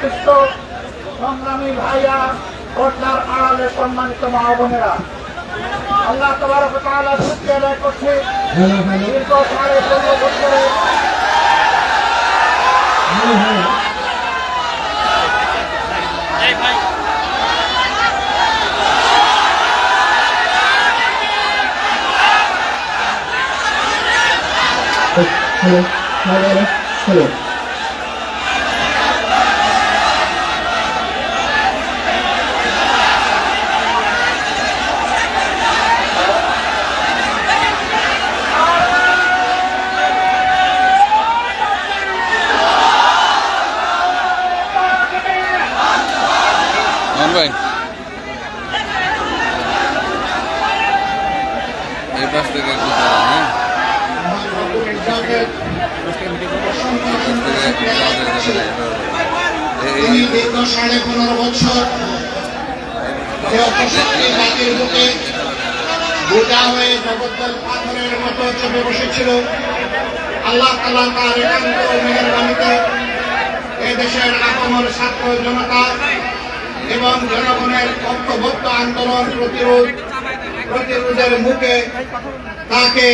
সামনে সংগ্রামী ভাইয়া পর্দার আড়ালে সম্মানিত মা বোনেরা আল্লাহ তবরক তাআলা সত্যি আদায় করছে। দীর্ঘ সাড়ে পনেরো বছরে। হ্যালো হ্যালো হ্যালো মান ভাই এই পাশ থেকে একটু দাঁড়ান, হ্যাঁ এই পাশ থেকে একটু দাঁড়াতে যেতে হবে। এই- তিনি এই- দীর্ঘ সাড়ে পনেরো বছর জাতির বুকে বোঝা হয়ে জগদ্দল পাথরের মতো চেপে বসেছিল। আল্লাহ তালা তার একান্ত মেহরবানিতে এদেশের আপামর ছাত্র জনতা এবং জনগণের ঐক্যবদ্ধ আন্দোলন প্রতিরোধ, প্রতিরোধের মুখে তাকে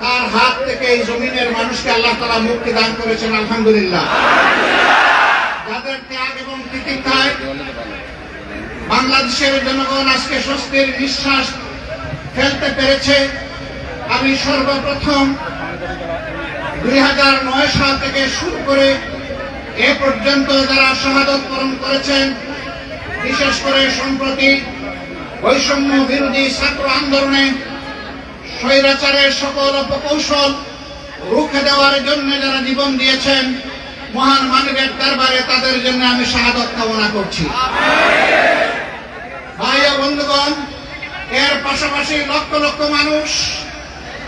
তার হাত থেকে এই জমিনের মানুষকে আল্লাহ তালা মুক্তি দান করেছেন, আলহামদুলিল্লাহ। যাদের ত্যাগ তিতিক্ষায় বাংলাদেশের জনগণ আজকে স্বস্তির নিঃশ্বাস ফেলতে পেরেছে। আমি সর্বপ্রথম দুই হাজার নয় সাল থেকে শুরু করে এ পর্যন্ত যারা শাহাদত বরণ করেছেন, বিশেষ করে সম্প্রতি বৈষম্য বিরোধী ছাত্র আন্দোলনে স্বৈরাচারের সকল অপকৌশল রুখে দেওয়ার জন্য যারা জীবন দিয়েছেন মহান মানবের দরবারে তাদের জন্য আমি শাহাদত কামনা করছি। ভাই ও বন্ধুগণ, এর পাশাপাশি লক্ষ লক্ষ মানুষ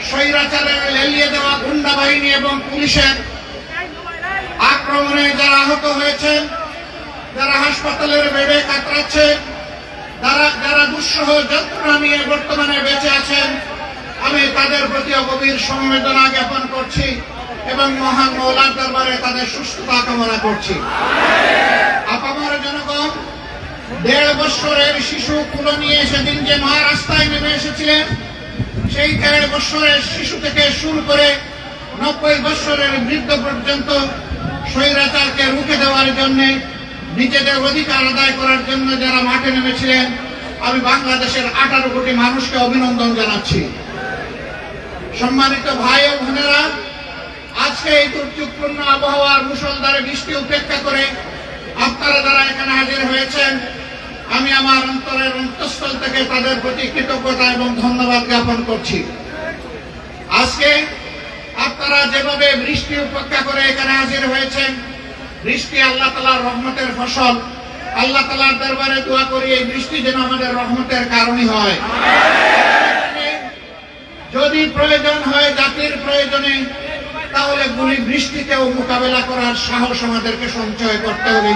স্বৈরাচারের লেলিয়ে দেওয়া গুন্ডা বাহিনী এবং পুলিশের আক্রমণে যারা আহত হয়েছেন, যারা হাসপাতালের বেডে কাতরাচ্ছে যারা যারা দুঃসহ যন্ত্রণা নিয়ে বর্তমানে বেঁচে আছেন, আমি তাদের প্রতি গভীর সমবেদনা জ্ঞাপন করছি। এবং মহান মৌলার দরবারে তাদের সুস্থতা কামনা করছি। আপামর জনগণ, দেড় বছরের শিশু কুলো নিয়ে সেদিন যে মা রাস্তায় নেমে এসেছিলেন, সেই দেড় বছরের শিশু থেকে শুরু করে নব্বই বছরের বৃদ্ধ পর্যন্ত স্বৈরাচারকে রুখে দেওয়ার জন্য, নিজেদের অধিকার আদায় করার জন্য যারা মাঠে নেমেছিলেন, আমি বাংলাদেশের আঠারো কোটি মানুষকে অভিনন্দন জানাচ্ছি। সম্মানিত ভাই ও বোনেরা আজকে এই দুর্যোগপূর্ণ আবহাওয়ার মুসলধারে বৃষ্টি উপেক্ষা করে আপনারা যারা এখানে হাজির হয়েছেন আমি আমার অন্তরের অন্তঃস্থল থেকে তাদের প্রতি কৃতজ্ঞতা এবং ধন্যবাদ জ্ঞাপন করছি। আজকে আপনারা যেভাবে বৃষ্টি উপেক্ষা করে এখানে হাজির হয়েছেন বৃষ্টি আল্লাহ তালার রহমতের ফসল। আল্লাহ তালার দরবারে দোয়া করি এই বৃষ্টি যেন আমাদের রহমতের কারণই হয়। যদি প্রয়োজন হয় জাতির প্রয়োজনে তাহলে গুলি বৃষ্টিতেও মোকাবেলা করার সাহস আমাদেরকে সঞ্চয় করতে হবে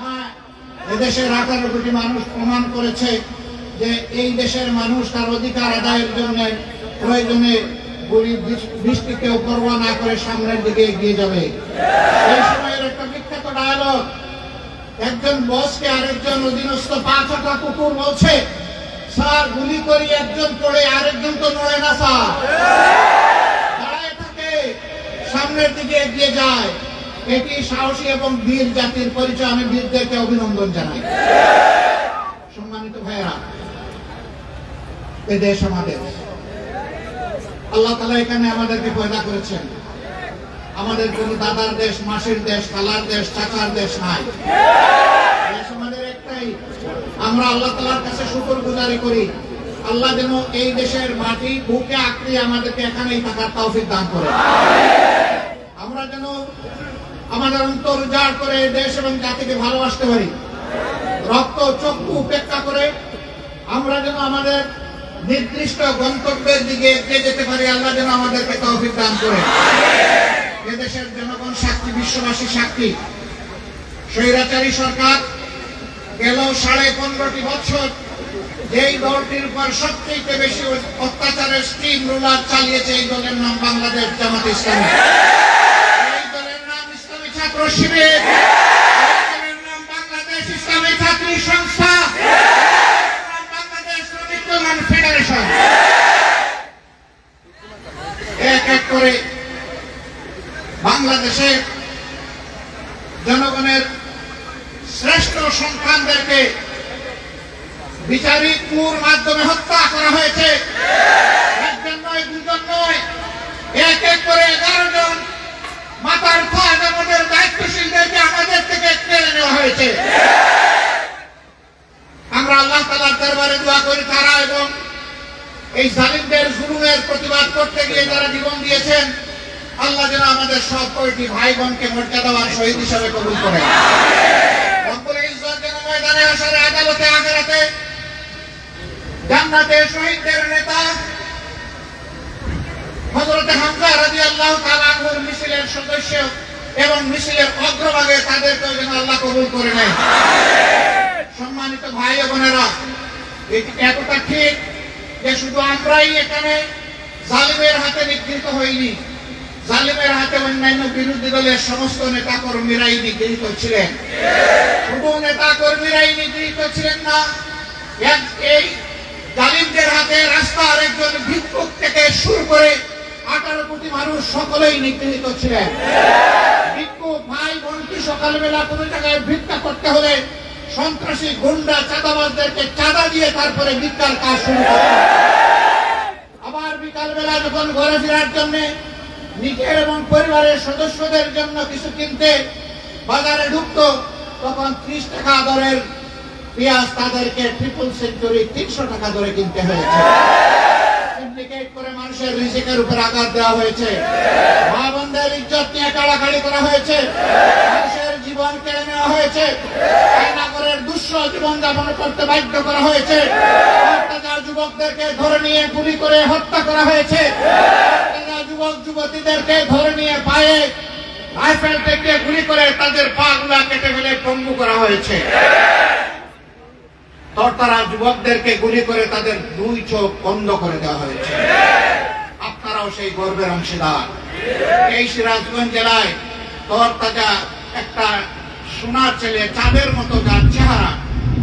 হ্যাঁ, এদেশের আঠারো কোটি মানুষ প্রমাণ করেছে যে এই দেশের মানুষ তার অধিকার আদায়ের জন্য প্রয়োজনে গুলি বৃষ- বৃষ্টিকেও পরোয়া না করে সামনের দিকে এগিয়ে যাবে। এই সময়ের একটা বিখ্যাত ডায়ালগ একজন বসকে আরেকজন অধীনস্থ পাঁচ হাতা কুকুর বলছে স্যার গুলি করি একজন পড়ে আরেকজন তো নড়ে না স্যার। সামনের দিকে এগিয়ে যায়। এটি সাহসী এবং বীর জাতির পরিচয়। আমি বীরদেরকে অভিনন্দন জানাই। সম্মানিত ভাইয়েরা এ দেশ আমাদের। আল্লাহ তালা এখানে আমাদেরকে পয়দা করেছেন। আমাদের কোন দাদার দেশ, মাসির দেশ, খালার দেশ, চাচার দেশ নাই। দেশ আমাদের একটাই। আমরা আল্লাহ তালার কাছে শুকর গুজারি করি। আল্লাহ যেন এই দেশের মাটি, বুকে আঁকড়িয়ে আমাদেরকে এখানেই থাকার তৌফিক দান করে আমরা যেন আমাদের অন্তর উজাড় করে দেশ এবং জাতিকে ভালোবাসতে পারি। রক্ত চক্ষু উপেক্ষা করে আমরা যেন আমাদের নির্দিষ্ট গন্তব্যের দিকে এগিয়ে যেতে পারি। আল্লাহ যেন আমাদেরকে তৌফিক দান করে। এদেশের জনগণ সাক্ষী, বিশ্ববাসী সাক্ষী। স্বৈরাচারী সরকার গেল সাড়ে পনেরোটি বছর যেই দলটির উপর সবচেয়ে বেশি অত্যাচারের স্টিম রুলার চালিয়েছে এই দলের নাম বাংলাদেশ জামাত ইসলামী এই দলের নাম ইসলামী ছাত্র শিবির বাংলাদেশ ইসলামী ছাত্রী সংস্থা। বাংলাদেশ শ্রমিক কল্যাণ ফেডারেশন। এক এক করে বাংলাদেশের জনগণের শ্রেষ্ঠ সন্তানদেরকে বিচারিক মাধ্যমে হত্যা করা হয়েছে। একজন নয়, দুজন নয়। এক এক করে এগারো জন মাতার থান আমাদের দায়িত্বশীলদেরকে আমাদের থেকে কেড়ে নেওয়া হয়েছে। আমরা আল্লাহ তালার দরবারে দোয়া করি তারা এবং এই জালিমদের জুলুমের প্রতিবাদ করতে গিয়ে যারা জীবন দিয়েছেন, আল্লাহ যেন আমাদের সব কয়টি ভাই বোনকে মর্যাদাবান শহীদ হিসাবে কবুল করে। ময়দানে আসার আদালতে, আখেরাতে জান্নাতে শহীদদের নেতা হযরতে হামজা রাদিয়াল্লাহু তাআলা আনহুর মিছিলের সদস্য এবং মিছিলের অগ্রভাগে তাদেরকে যেন আল্লাহ কবুল করে নেয়। সম্মানিত ভাই ও বোনেরা এটি এতটা ঠিক যে শুধু আমরাই এখানে জালিমের হাতে নিগৃহীত হইনি জালিমের হাতে অন্যান্য বিরোধী দলের সমস্ত নেতা কর্মীরাই নিগৃহীত ছিলেন। শুধু নেতা কর্মীরাই নিগৃহীত ছিলেন না এই জালিমদের হাতে রাস্তার একজন ভিক্ষুক থেকে শুরু করে আঠারো কোটি মানুষ সকলেই নিগৃহীত ছিলেন। ভাই সকালবেলা করতে হলে চাঁদা দিয়ে তারপরে আবার বিকালবেলা যখন ঘরে ফেরার নিজের এবং পরিবারের সদস্যদের জন্য কিছু কিনতে বাজারে ঢুকতো, তখন ত্রিশ টাকা দরের পেঁয়াজ তাদেরকে ট্রিপল সেঞ্চুরি তিনশো টাকা দরে কিনতে হয়েছে। মানুষের রিজিকের উপর আঘাত দেওয়া হয়েছে। মা বোনদের ইজ্জত কাড়াকাড়ি করা হয়েছে। মানুষের জীবন কেড়ে নেওয়া হয়েছে। আয়নাগরের দুঃস্ব জীবন করতে বাধ্য করা হয়েছে। অত্যাচার যুবকদেরকে ধরে নিয়ে গুলি করে হত্যা করা হয়েছে। অত্যাচার যুবক, যুবতীদেরকে ধরে নিয়ে পায়ে রাইফেল থেকে গুলি করে তাদের পা গুলা কেটে ফেলে পঙ্গু করা হয়েছে। তরতারা যুবকদেরকে গুলি করে তাদের দুই চোখ বন্ধ করে দেওয়া হয়েছে। আপনারাও সেই গর্বের অংশীদার। এই সিরাজগঞ্জ জেলায় তরতাজা একটা সোনার ছেলে চাঁদের মতো যার চেহারা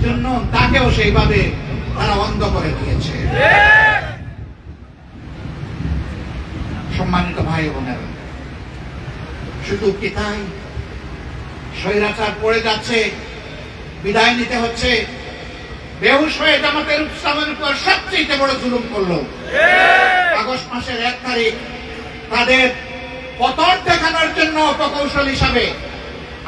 জন্য তাকেও সেইভাবে তারা অন্ধ করে দিয়েছে। সম্মানিত ভাই বোনেরা, শুধু কি তাই? স্বৈরাচার পড়ে যাচ্ছে, বিদায় নিতে হচ্ছে বেহুশ হয়ে জামাতের উৎসবের উপর সবচেয়ে বড় জুলুম করল। আগস্ট মাসের এক তারিখ তাদের পতন দেখানোর জন্য প্রকৌশল হিসাবে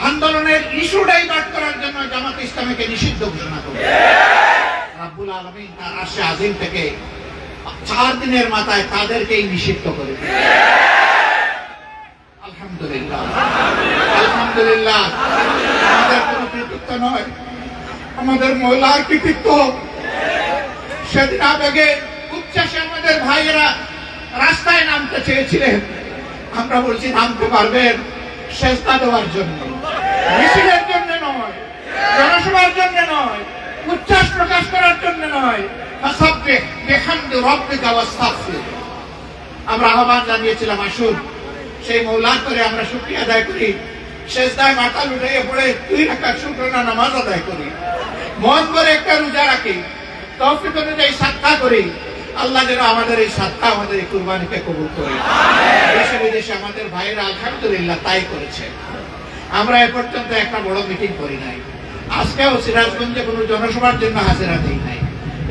আন্দোলনের ইস্যু ডাইভার্ট করার জন্য জামাত ইসলামীকে নিষিদ্ধ ঘোষণা করল। রাব্বুল আলমিন তার আশে আজিম থেকে চার দিনের মাথায় তাদেরকেই নিষিদ্ধ করে আলহামদুলিল্লাহ। আলহামদুলিল্লাহ। আমাদের কোনো কৃতিত্ব নয়। আমাদের মহিলার কৃতিত্ব। সেদিন আবেগে উচ্ছ্বাসে আমাদের ভাইয়েরা রাস্তায় নামতে চেয়েছিলেন। আমরা বলছি, নামতে পারবেন সেস্তা দেওয়ার জন্য। মিছিলের জন্য নয়, জনসভার জন্য নয়, উচ্ছ্বাস প্রকাশ করার জন্য নয় আমরা আহ্বান জানিয়েছিলাম, আসুন, সেই মৌলার করে আমরা শুক্রিয়া আদায় করি। শেষ দায় মাথা লুটাইয়ে পড়ে দুই রাখা শুক্রনা নামাজ আদায় করি। মন করে একটা রোজা রাখি। তৌফিক অনুযায়ী সাক্ষা করি। আল্লাহ যেন আমাদের এই সাতটা আমাদের এই কুরবানিকে কবুল করে। দেশে বিদেশে আমাদের ভাইয়েরা আলহামদুলিল্লাহ তাই করেছে। আমরা এ পর্যন্ত একটা বড় মিটিং করি নাই। আজকেও সিরাজগঞ্জে কোনো জনসভার জন্য হাজিরা দিই নাই।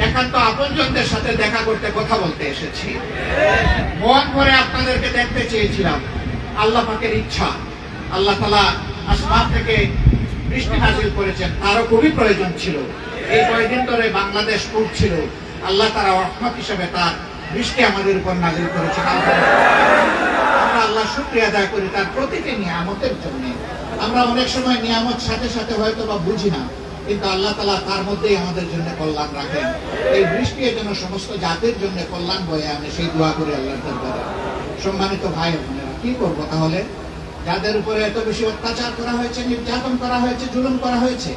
এখন একান্ত আপনজনদের সাথে দেখা করতে কথা বলতে এসেছি। মন করে আপনাদেরকে দেখতে চেয়েছিলাম। আল্লাহ পাকের ইচ্ছা। আল্লাহ তালা আসমান থেকে বৃষ্টি নাজিল করেছেন। তারও খুবই প্রয়োজন ছিল। এই কয়েকদিন ধরে বাংলাদেশ ছিল আল্লাহ তারা রহমত হিসেবে তার বৃষ্টি আমাদের উপর নাজিল করেছেন। আমরা আল্লাহ শুক্রিয়া আদায় করি তার প্রতিটি নিয়ামতের জন্য। আমরা অনেক সময় নিয়ামত সাথে সাথে হয়তো বা বুঝি না, কিন্তু আল্লাহ তালা তার মধ্যেই আমাদের জন্য কল্যাণ রাখেন। এই বৃষ্টি যেন সমস্ত জাতির জন্য কল্যাণ বয়ে আনে, সেই দোয়া করে দরবারে। সম্মানিত ভাই বোনেরা, কি করব তাহলে? যাদের উপরে এত বেশি অত্যাচার করা হয়েছে, নির্যাতন করা হয়েছে, জুলুম করা হয়েছে,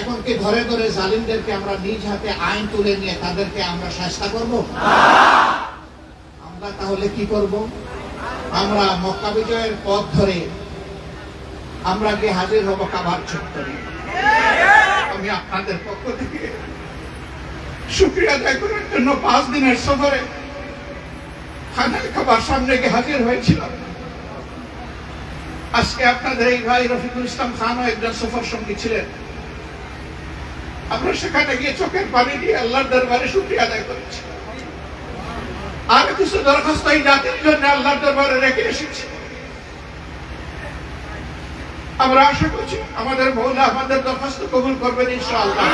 এখন কি ঘরে ঘরে জালিমদেরকে আমরা নিজ হাতে আইন তুলে নিয়ে তাদেরকে আমরা শাস্তা করব? আমরা তাহলে কি করব? আমরা মক্কা বিজয়ের পথ ধরে আমরা গিয়ে হাজির হব কাবার চত্বরে। আমি আপনাদের পক্ষ থেকে শুক্রিয়া আদায় করার জন্য পাঁচ দিনের সফরে খানার খাবার সামনে গিয়ে হাজির হয়েছিলাম। আজকে আপনাদের এই ভাই রফিকুল ইসলাম খানও একজন সফর সঙ্গী ছিলেন। আমরা সেখানে গিয়ে চোখের পানি দিয়ে আল্লাহর দরবারে শুক্রিয়া আদায় করেছি। আর কিছু দরখাস্ত এই জাতির জন্য আল্লাহর দরবারে রেখে এসেছি। আমরা আশা করছি আমাদের মৌলা আমাদের দরখাস্ত কবুল করবেন ইনশাআল্লাহ।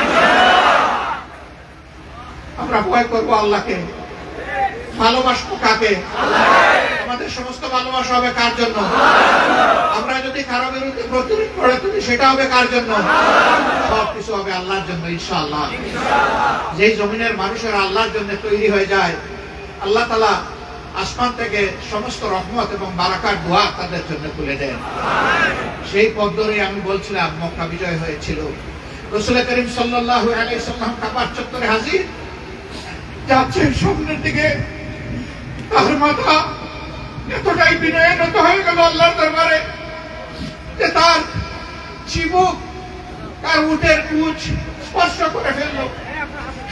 আমরা ভয় করব আল্লাহকে। ভালোবাসবো কাকে? আমাদের সমস্ত ভালোবাসা হবে কার জন্য? আমরা যদি কারও বিরুদ্ধে প্রতিরোধ করে তুমি সেটা হবে কার জন্য? সবকিছু হবে আল্লাহর জন্য, ইনশাআল্লাহ। যেই জমিনের মানুষের আল্লাহর জন্য তৈরি হয়ে যায়, আল্লাহ তালা আসমান থেকে সমস্ত রহমত এবং বারাকার দোয়া তাদের জন্য তুলে দেন। সেই পথ ধরে আমি বলছিলাম, মক্কা বিজয় হয়েছিল। রসুল করিম সাল্লাহ আলাই সাল্লাম কাবার চত্বরে হাজির। যাচ্ছেন সামনের দিকে। তার মাথা, এতটাই বিনয়নত হয়ে গেল আল্লাহর দরবারে যে তার চিবুক তার উটের কুচ স্পর্শ করে ফেলল।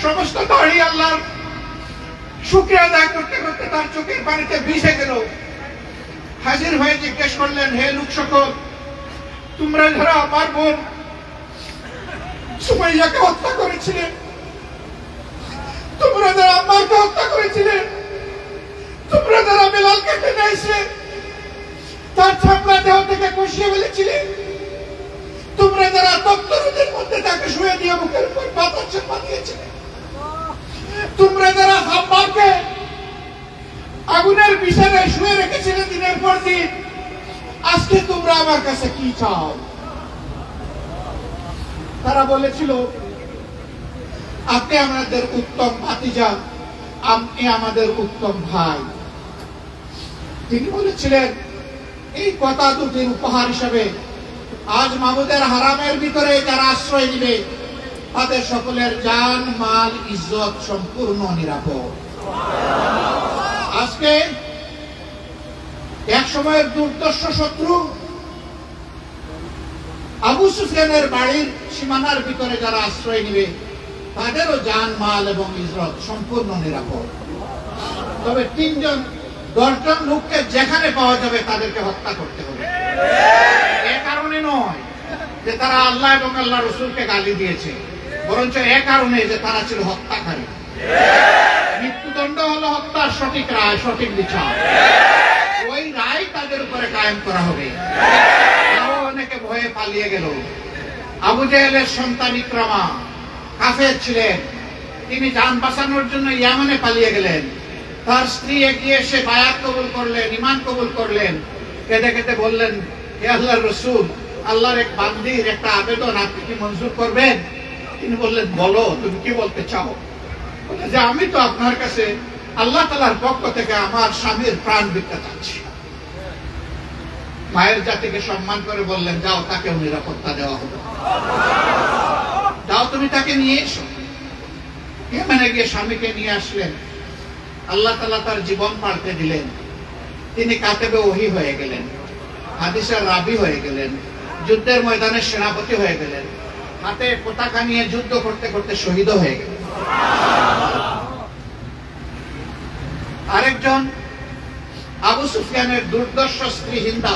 সমস্ত দাড়ি আল্লাহর শুক্রিয়া আদায় করতে করতে তার চোখের পানিতে ভিজে গেল। হাজির হয়ে জিজ্ঞেস করলেন, হে লোক সকল, তোমরা যারা আমার বোন সুমাইয়াকে হত্যা করেছিলেন তোমরা যারা আম্মাকে হত্যা করেছিলেন তোমরা যারা তার দেহ থেকে কষিয়ে ফেলেছিলে। তোমরা যারা মধ্যে তাকে শুয়ে দিয়ে মুখের উপর চাপা দিয়েছিলে তোমরা যারা আগুনের শুয়ে রেখেছিলে দিনের পর দিন, আজকে তোমরা আমার কাছে কি চাও? তারা বলেছিল, আপনি আমাদের উত্তম ভাতিজা, আপনি আমাদের উত্তম ভাই। তিনি বলেছিলেন, এই কথা দুটির উপহার হিসেবে আজ মাহমুদের হারামের ভিতরে যারা আশ্রয় নিবে, তাদের সকলের জান, মাল, ইজ্জত সম্পূর্ণ নিরাপদ। আজকে এক সময়ের দুর্দর্শ শত্রু আবু সুফিয়ানের বাড়ির সীমানার ভিতরে যারা আশ্রয় নিবে, তাদেরও জান, মাল এবং ইজরত সম্পূর্ণ নিরাপদ। তবে তিনজন দশজন লোককে যেখানে পাওয়া যাবে তাদেরকে হত্যা করতে হবে। এ কারণে নয় যে তারা আল্লাহ এবং আল্লাহ রসুলকে গালি দিয়েছে, বরঞ্চ এ কারণে যে তারা ছিল হত্যাকারী। মৃত্যুদণ্ড হলো হত্যার সঠিক রায়, সঠিক বিচার। ওই রায় তাদের উপরে কায়েম করা হবে। অনেকে ভয়ে পালিয়ে গেল। আবু জেহেলের সন্তান ইকরামা কাফের ছিলেন। তিনি যান বাঁচানোর জন্য ইয়ামানে পালিয়ে গেলেন। তার স্ত্রী এগিয়ে এসে বায়াত কবুল করলেন ইমান কবুল করলেন। কেঁদে কেঁদে বললেন, হে আল্লাহর রসুল, আল্লাহর এক বান্দির একটা আবেদন আপনি কি মঞ্জুর করবেন? তিনি বললেন, বলো, তুমি কি বলতে চাও? যে, আমি তো আপনার কাছে আল্লাহ তালার পক্ষ থেকে আমার স্বামীর প্রাণ ভিক্ষা চাচ্ছি। মায়ের জাতিকে সম্মান করে বললেন, যাও, তাকেও নিরাপত্তা দেওয়া হবে। যাও, তুমি তাকে নিয়ে এসো। ইয়েমেনে গিয়ে স্বামীকে নিয়ে আসলেন? আল্লাহ তালা তার জীবন পাল্টে দিলেন। তিনি কাতেবে ওহি হয়ে গেলেন। হাদিসের রাবি হয়ে গেলেন। যুদ্ধের ময়দানে সেনাপতি হয়ে গেলেন। হাতে পতাকা নিয়ে যুদ্ধ করতে করতে শহীদ হয়ে গেলেন। আরেকজন আবু সুফিয়ানের দুর্দর্শ স্ত্রী হিন্দা।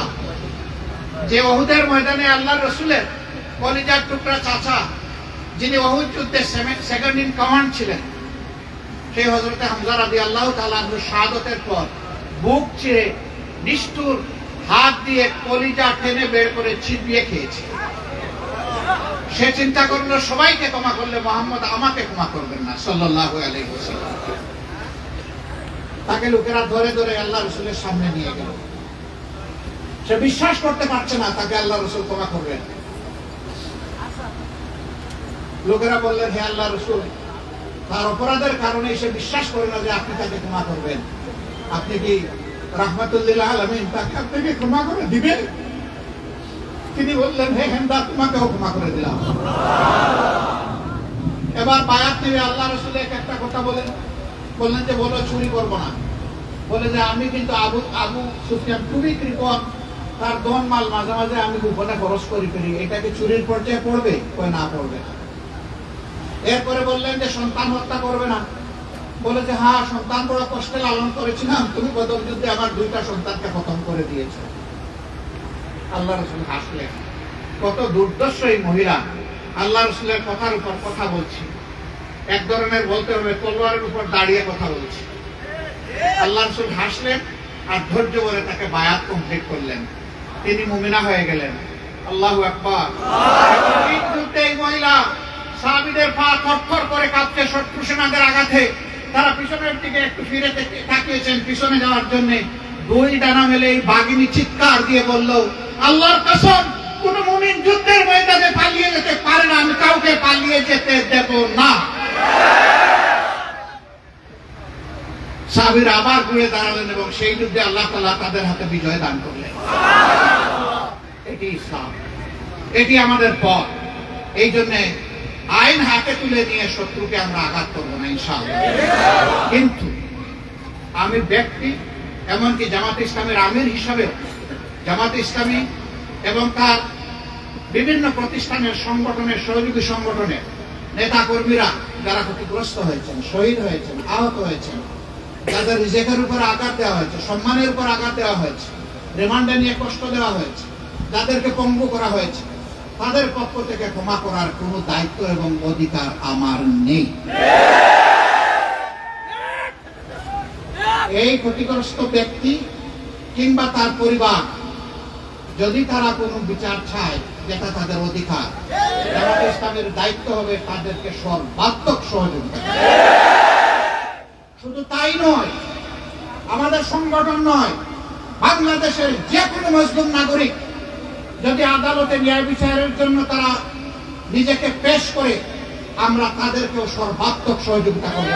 যে ওহুদের ময়দানে আল্লাহ রসুলের কলিজার টুকরা চাচা, যিনি ওহুদ যুদ্ধে সেকেন্ড ইন কমান্ড ছিলেন সেই হজরতে হামজা রাদি আল্লাহ তালাহ শাহাদতের পর বুক চিরে নিষ্ঠুর হাত দিয়ে কলিজা টেনে বের করে ছিপিয়ে খেয়েছে। সে চিন্তা করল, সবাইকে ক্ষমা করলে মোহাম্মদ আমাকে ক্ষমা করবেন না। সাল্লাহ তাকে লোকেরা ধরে ধরে আল্লাহ রসুলের সামনে নিয়ে গেল। সে বিশ্বাস করতে পারছে না, তাকে আল্লাহ রসুল ক্ষমা করবেন। লোকেরা বললেন, হে আল্লাহ রসুল তার অপরাধের কারণে সে বিশ্বাস করে না যে আপনি তাকে ক্ষমা করবেন। আপনি কি আলমিন তাকে আপনাকে ক্ষমা করে দিবেন? তিনি বললেন, হে হেন্দা তোমাকেও ক্ষমা করে দিলাম। এবার বায়াত আল্লাহ রসুল এক একটা কথা বলেন। বললেন যে, বলো, চুরি করব না। বলে যে, আমি কিন্তু আবু আবু সুফিয়ান খুবই কৃপণ। তার দন মাল মাঝে মাঝে আমি গোপনে খরচ করি করি। এটাকে চুরির পর্যায়ে পড়বে কই না পড়বে না? এরপরে বললেন যে সন্তান হত্যা করবে না। বলে যে হ্যাঁ সন্তান বড় কষ্টে লালন করেছিলাম। তুমি বদল যুদ্ধে আমার দুইটা সন্তানকে খতম করে দিয়েছ। আল্লাহ রসুল হাসলেন। কত দুর্দর্শ এই মহিলা। আল্লাহ রসুলের কথার উপর কথা বলছি। এক ধরনের বলতে হবে তলোয়ারের উপর দাঁড়িয়ে কথা বলছি। আল্লাহ রসুল হাসলেন আর ধৈর্য বলে তাকে বায়াত কমপ্লিট করলেন। তিনি মুমিনা হয়ে গেলেন। আল্লাহ আকবার। এই মহিলা সাহাবীদের পা থরথর করে কাঁপছে শত্রু সেনাদের আঘাতে তারা পিছনের দিকে একটু ফিরে তাকিয়েছেন, পিছনে যাওয়ার জন্য। দুই ডানা মেলে এই বাগিনী চিৎকার দিয়ে বলল, আল্লাহর কসম, কোন মুমিন যুদ্ধের ময়দানে পালিয়ে যেতে পারে না, আমি কাউকে পালিয়ে যেতে দেব না। সাহাবীরা আবার ঘুরে দাঁড়ালেন এবং সেই যুদ্ধে আল্লাহ তাআলা তাদের হাতে বিজয় দান করলেন। এটি ইসলাম। এটি আমাদের পথ। এই জন্য আইন হাতে তুলে নিয়ে শত্রুকে আমরা আঘাত করব না, ইনশাআল্লাহ। কিন্তু আমি ব্যক্তি, এমনকি জামাত ইসলামের আমির হিসাবে, জামাত ইসলামী এবং তার বিভিন্ন প্রতিষ্ঠানের সংগঠনের, সহযোগী সংগঠনের নেতা কর্মীরা যারা ক্ষতিগ্রস্ত হয়েছেন, শহীদ হয়েছেন, আহত হয়েছেন, যাদের রিজেকের উপর আঘাত দেওয়া হয়েছে, সম্মানের উপর আঘাত দেওয়া হয়েছে, রিমান্ডে নিয়ে কষ্ট দেওয়া হয়েছে, যাদেরকে পঙ্গু করা হয়েছে তাদের পক্ষ থেকে ক্ষমা করার কোনো দায়িত্ব এবং অধিকার আমার নেই এই ক্ষতিগ্রস্ত ব্যক্তি কিংবা তার পরিবার, যদি তারা কোনো বিচার চায়, যেটা তাদের অধিকার, জামাত ইসলামের দায়িত্ব হবে তাদেরকে সর্বাত্মক সহযোগিতা। শুধু তাই নয়, আমাদের সংগঠন নয়, বাংলাদেশের যে কোনো মুসলিম নাগরিক যদি আদালতে ন্যায় বিচারের জন্য তারা নিজেকে পেশ করে, আমরা তাদেরকেও সর্বাত্মক সহযোগিতা করব।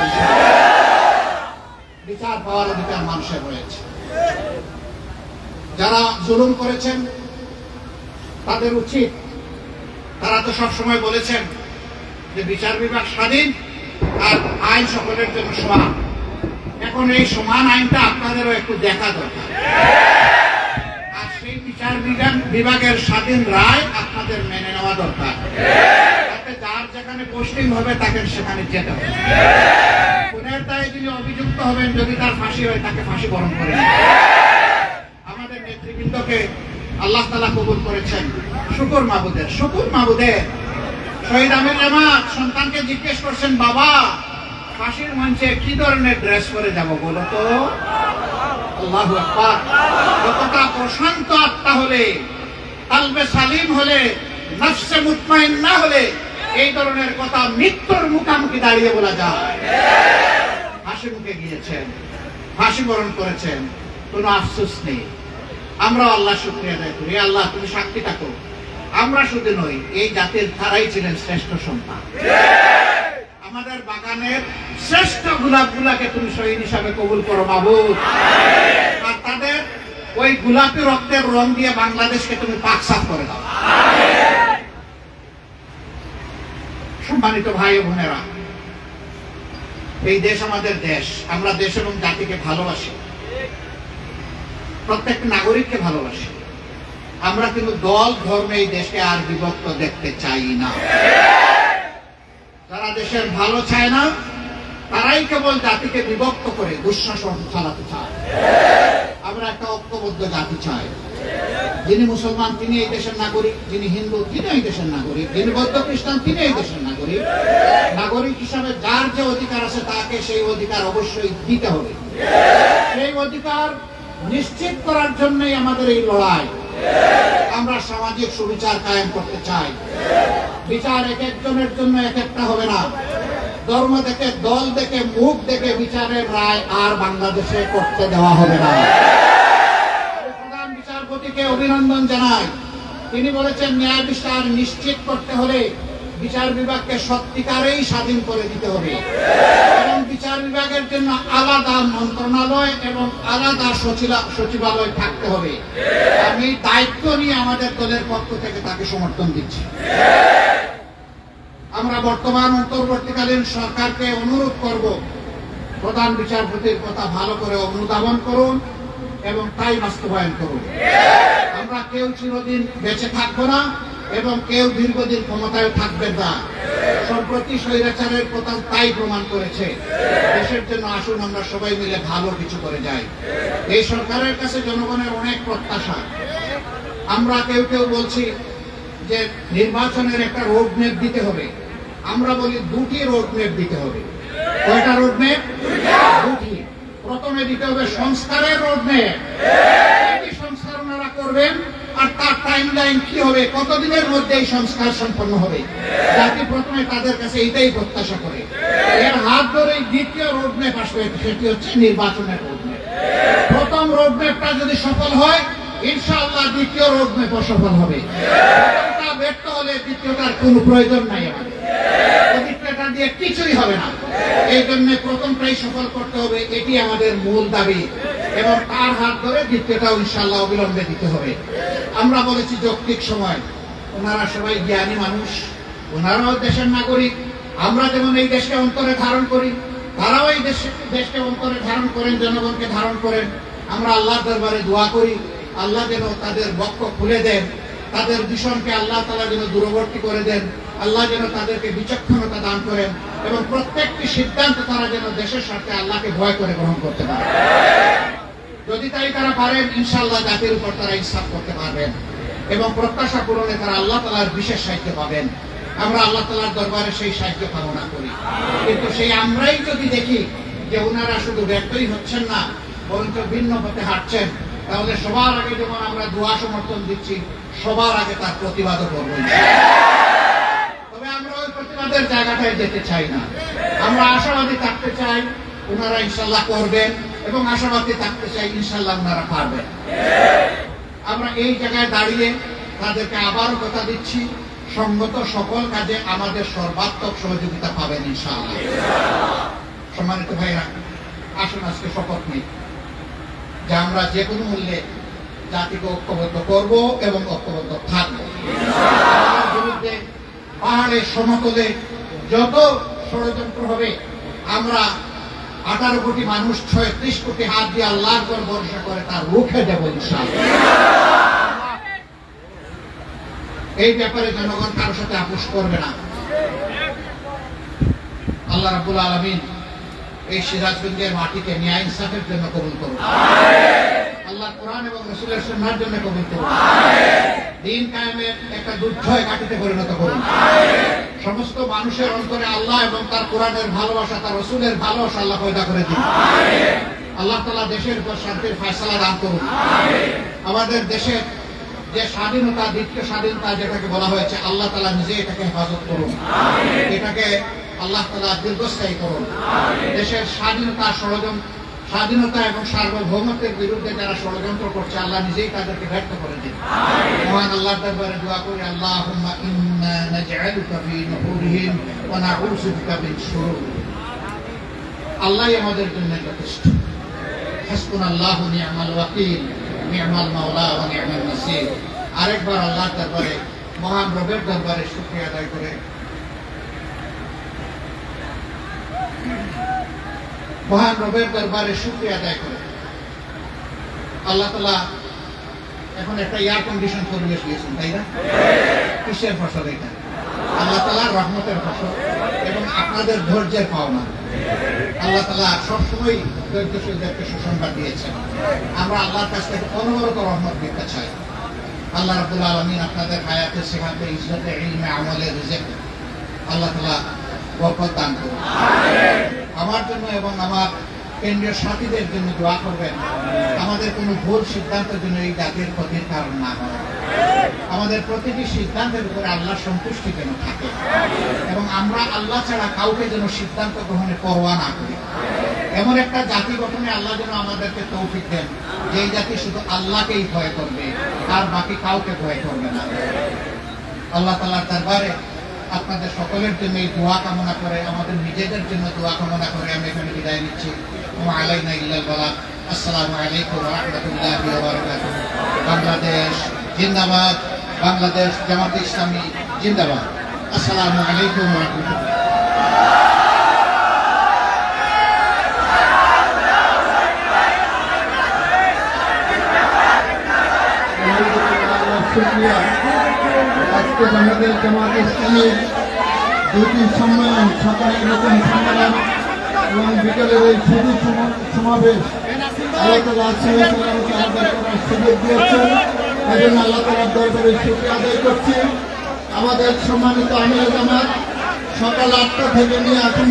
বিচার পাওয়ার অধিকার মানুষের রয়েছে। যারা জুলুম করেছেন, তাদের উচিত, তারা তো সবসময় বলেছেন যে বিচার বিভাগ স্বাধীন আর আইন সকলের জন্য সমান। এখন এই সমান আইনটা আপনাদেরও একটু দেখা দরকার। বিচার বিভাগ বিভাগের স্বাধীন রায় আপনাদের মেনে নেওয়া দরকার। যাতে যার যেখানে পোস্টিং হবে, তাকে সেখানে যেতে হবে। খুনের দায়ে যিনি অভিযুক্ত হবেন, যদি তার ফাঁসি হয়, তাকে ফাঁসি বরণ করে আমাদের নেতৃবৃন্দকে আল্লাহ তালা কবুল করেছেন। শুকুর মাবুদের শুকুর মাবুদের শহীদ আমির জামাত, সন্তানকে জিজ্ঞেস করছেন, বাবা, ফাঁসির মঞ্চে কি ধরনের ড্রেস পরে যাব বলো তো? আকবার। প্রশান্ত আত্মা হলে, কালবে সালিম হলে, নফসে মুতমাইন না হলে, এই ধরনের কথা মৃত্যুর মুখামুখি দাঁড়িয়ে বলা যায়। হাসি মুখে গিয়েছেন ফাঁসি বরণ করেছেন, কোনো আফসোস নেই। আমরা আল্লাহ শুক্রিয়া আদায় করি। আল্লাহ, তুমি সাক্ষী থাকো। আমরা শুধু নই, এই জাতির তারাই ছিলেন শ্রেষ্ঠ সন্তান। আমাদের বাগানের শ্রেষ্ঠ গোলাপ গুলাকে তুমি শহীদ হিসাবে কবুল করো, বাবু। আর তাদের ওই গোলাপি রক্তের রং দিয়ে বাংলাদেশকে তুমি পাক সাফ করে দাও। সম্মানিত ভাই বোনেরা, এই দেশ আমাদের দেশ। আমরা দেশ এবং জাতিকে ভালোবাসি। প্রত্যেক নাগরিককে ভালোবাসি। আমরা কিন্তু দল, ধর্মে এই দেশকে আর বিভক্ত দেখতে চাই না। যারা দেশের ভালো চায় না, তারাই কেবল জাতিকে বিভক্ত করে দুঃশাসন চালাতে চায়। আমরা একটা ঐক্যবদ্ধ জাতি চাই। যিনি মুসলমান, তিনি এই দেশের নাগরিক, যিনি হিন্দু, তিনি এই দেশের নাগরিক, যিনি বৌদ্ধ খ্রিস্টান, তিনি এই দেশের নাগরিক। নাগরিক হিসাবে যার যে অধিকার আছে, তাকে সেই অধিকার অবশ্যই দিতে হবে। সেই অধিকার নিশ্চিত করার জন্যই আমাদের এই লড়াই। আমরা সামাজিক সুবিচার কায়েম করতে চাই। বিচার এক একজনের জন্য এক একটা হবে না। ধর্ম দেখে, দল দেখে, মুখ দেখে বিচারের রায় আর বাংলাদেশে করতে দেওয়া হবে না। প্রধান বিচারপতিকে অভিনন্দন জানাই। তিনি বলেছেন ন্যায় বিচার নিশ্চিত করতে হলে বিচার বিভাগকে সত্যিকারেই স্বাধীন করে দিতে হবে। এবং বিচার বিভাগের জন্য আলাদা মন্ত্রণালয় এবং আলাদা সচিবালয় থাকতে হবে। আমি দায়িত্ব নিয়ে আমাদের দলের পক্ষ থেকে তাকে সমর্থন দিচ্ছি। আমরা বর্তমান অন্তর্বর্তীকালীন সরকারকে অনুরোধ করব, প্রধান বিচারপতির কথা ভালো করে অনুধাবন করুন এবং তাই বাস্তবায়ন করুন। আমরা কেউ চিরদিন বেঁচে থাকব না। এবং কেউ দীর্ঘদিন ক্ষমতায় থাকবেন না। সম্প্রতি স্বৈরাচারের কথা তাই প্রমাণ করেছে। দেশের জন্য আসুন আমরা সবাই মিলে ভালো কিছু করে যাই। এই সরকারের কাছে জনগণের অনেক প্রত্যাশা। আমরা কেউ কেউ বলছি যে নির্বাচনের একটা রোড ম্যাপ দিতে হবে। আমরা বলি দুটি রোড ম্যাপ দিতে হবে। কয়টা রোড ম্যাপ দুটি। প্রথমে দিতে হবে সংস্কারের রোড ম্যাপ কি সংস্কার ওনারা করবেন আর তার টাইম লাইন কি হবে? কতদিনের মধ্যে এই সংস্কার সম্পন্ন হবে? জাতি প্রথমে তাদের কাছে এটাই প্রত্যাশা করে। এর হাত ধরে দ্বিতীয় রোড ম্যাপ আসবে সেটি হচ্ছে নির্বাচনের রোড ম্যাপ প্রথম রোড ম্যাপটা যদি সফল হয়, ইনশাআল্লাহ দ্বিতীয় রোড ম্যাপও সফল হবে। ব্যর্থ হলে দ্বিতীয়টার কোনো প্রয়োজন নাই আমাদের। দিয়ে কিছুই হবে না। এই জন্য প্রথমটাই সফল করতে হবে, এটি আমাদের মূল দাবি। এবং তার হাত ধরে দ্বিতীয়টাও ইনশাআল্লাহ অবিলম্বে দিতে হবে। আমরা বলেছি যৌক্তিক সময়। ওনারা সবাই জ্ঞানী মানুষ। ওনারাও দেশের নাগরিক। আমরা যেমন এই দেশকে অন্তরে ধারণ করি, তারাও এই দেশে দেশকে অন্তরে ধারণ করেন, জনগণকে ধারণ করেন। আমরা আল্লাহর দরবারে দোয়া করি, আল্লাহ যেন তাদের বক্ষ খুলে দেন, তাদের দূষণকে আল্লাহ তালা যেন দূরবর্তী করে দেন, আল্লাহ যেন তাদেরকে বিচক্ষণতা দান করেন এবং প্রত্যেকটি সিদ্ধান্ত তারা যেন দেশের স্বার্থে আল্লাহকে ভয় করে গ্রহণ করতে পারে। যদি তাই তারা পারেন ইনশাল্লাহ জাতির উপর তারা ইনসাফ করতে পারবেন এবং প্রত্যাশা পূরণে তারা আল্লাহ তালার বিশেষ সাহায্য পাবেন। আমরা আল্লাহ তালার দরবারে সেই সাহায্য কামনা করি। কিন্তু সেই আমরাই যদি দেখি যে ওনারা শুধু ব্যর্থই হচ্ছেন না, বরঞ্চ ভিন্ন পথে হাঁটছেন, তাহলে সবার আগে যেমন আমরা দোয়া সমর্থন দিচ্ছি, সবার আগে তার প্রতিবাদও করব। তবে আমরা ওই প্রতিবাদের জায়গাটায় যেতে চাই না। আমরা আশাবাদী থাকতে চাই ওনারা ইনশাল্লাহ করবেন। এবং আশাবাদী থাকতে চাই ইনশাল্লাহ ওনারা পারবেন। আমরা এই জায়গায় দাঁড়িয়ে তাদেরকে আবারও কথা দিচ্ছি, সঙ্গত সকল কাজে আমাদের সর্বাত্মক সহযোগিতা পাবেন, ইনশাআল্লাহ। সম্মানিত ভাইরা আসুন আজকে শপথ নিই, যে আমরা যে কোনো মূল্যে জাতিকে ঐক্যবদ্ধ করব এবং ঐক্যবদ্ধ থাকব। বিরুদ্ধে পাহাড়ে সমতলে যত ষড়যন্ত্র হবে, আমরা আঠারো কোটি মানুষ ছয়ত্রিশ কোটি হাত দিয়ে আল্লাহর উপর ভরসা করে, তার রুখে দেব এই ব্যাপারে জনগণ কারোর সাথে আপোষ করবে না। আল্লাহ রাবুল আলমিন এই সিরাজগঞ্জের মাটিকে ন্যায় ইনসাফের জন্য কবুল করুন। আল্লাহ কোরআন এবং রসুলের সন্ন্যার জন্য কবুল করুন। দিন কায়েমের একটা দুর্জয় কাটিতে পরিণত করুন। সমস্ত মানুষের অন্তরে আল্লাহ এবং তার কোরআনের ভালোবাসা তার রসুলের ভালোবাসা আল্লাহ পয়দা করে দিন। আল্লাহ তালা দেশের উপর শান্তির ফয়সালা দান করুন। আমাদের দেশের যে স্বাধীনতা দ্বিতীয় স্বাধীনতা যেটাকে বলা হয়েছে আল্লাহ তালা নিজে এটাকে হেফাজত করুন। এটাকে আল্লাহ তালা দীর্ঘস্থায়ী করুন। দেশের স্বাধীনতা ষড়যন্ত্র স্বাধীনতা এবং সার্বভৌমত্বের বিরুদ্ধে যারা ষড়যন্ত্র করছে, আল্লাহ নিজেই তাদেরকে ব্যর্থ করে দিন। মহান আল্লাহর দরবারে দোয়া করি শুরুরিহিম আল্লাহই আমাদের জন্য যথেষ্ট। হাসবুনাল্লাহু নি'মাল ওয়াকিল নি'মাল মাওলা ওয়া নি'মাল নাসির। আরেকবার আল্লাহর দরবারে, মহান রবের দরবারে শুকরিয়া আদায় করে মহান রবের দরবারে শুক্রিয়া আদায় করে। আল্লাহ তালা এখন একটা এয়ার কন্ডিশন পরিবেশ দিয়েছেন, তাই না? কিসের ফসল এটা? আল্লাহ তালার রহমতের ফসল এবং আপনাদের ধৈর্যের পাওনা। আল্লাহ তালা সবসময় দরিদ্রদেরকে সুসংবাদ দিয়েছেন। আমরা আল্লাহর কাছ থেকে অনবরত রহমত দিতে চাই। আল্লাহ রাবুল আলমিন আপনাদের হায়াতে সেখানে ইসলাতে ইলমে, আমলে রিজেক আল্লাহ তালা বরকত দান করুন। আমার জন্য এবং আমার কেন্দ্রীয় সাথীদের জন্য দোয়া করবেন। আমাদের কোনো ভুল সিদ্ধান্তের জন্য এই জাতির ক্ষতির কারণ না আমাদের প্রতিটি সিদ্ধান্তের উপরে আল্লাহ সন্তুষ্টি যেন থাকে এবং আমরা আল্লাহ ছাড়া কাউকে যেন সিদ্ধান্ত গ্রহণে পরোয়া না করি। এমন একটা জাতি গঠনে আল্লাহ যেন আমাদেরকে তৌফিক দেন, যেই জাতি শুধু আল্লাহকেই ভয় করবে, আর বাকি কাউকে ভয় করবে না। আল্লাহ তালার দরবারে আপনাদের সকলের জন্য এই দোয়া কামনা করে, আমাদের নিজেদের জন্য দোয়া কামনা করে আমি এখানে বিদায় নিচ্ছি। আলাইনা ইল্লাল বালা। আসসালামু আলাইকুম রহমতুল্লাহ বাংলাদেশ জিন্দাবাদ, বাংলাদেশ জামাত ইসলামী জিন্দাবাদ। আসসালামু আলাইকুম রহমতুল্লাহ আল্লাহ শুক্রিয়া আজকে বাংলাদেশ জামাত ইসলামের দুটি সম্মেলন সকালে নতুন সম্মেলন এবং বিকেলের এই সমাবেশ। সুযোগ করছি। আমাদের সকাল নিয়ে এখন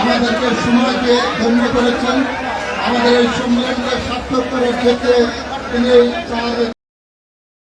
আমাদেরকে সময় ধন্য করেছেন। আমাদের এই সম্মেলনকে সার্থক করার ক্ষেত্রে তিনি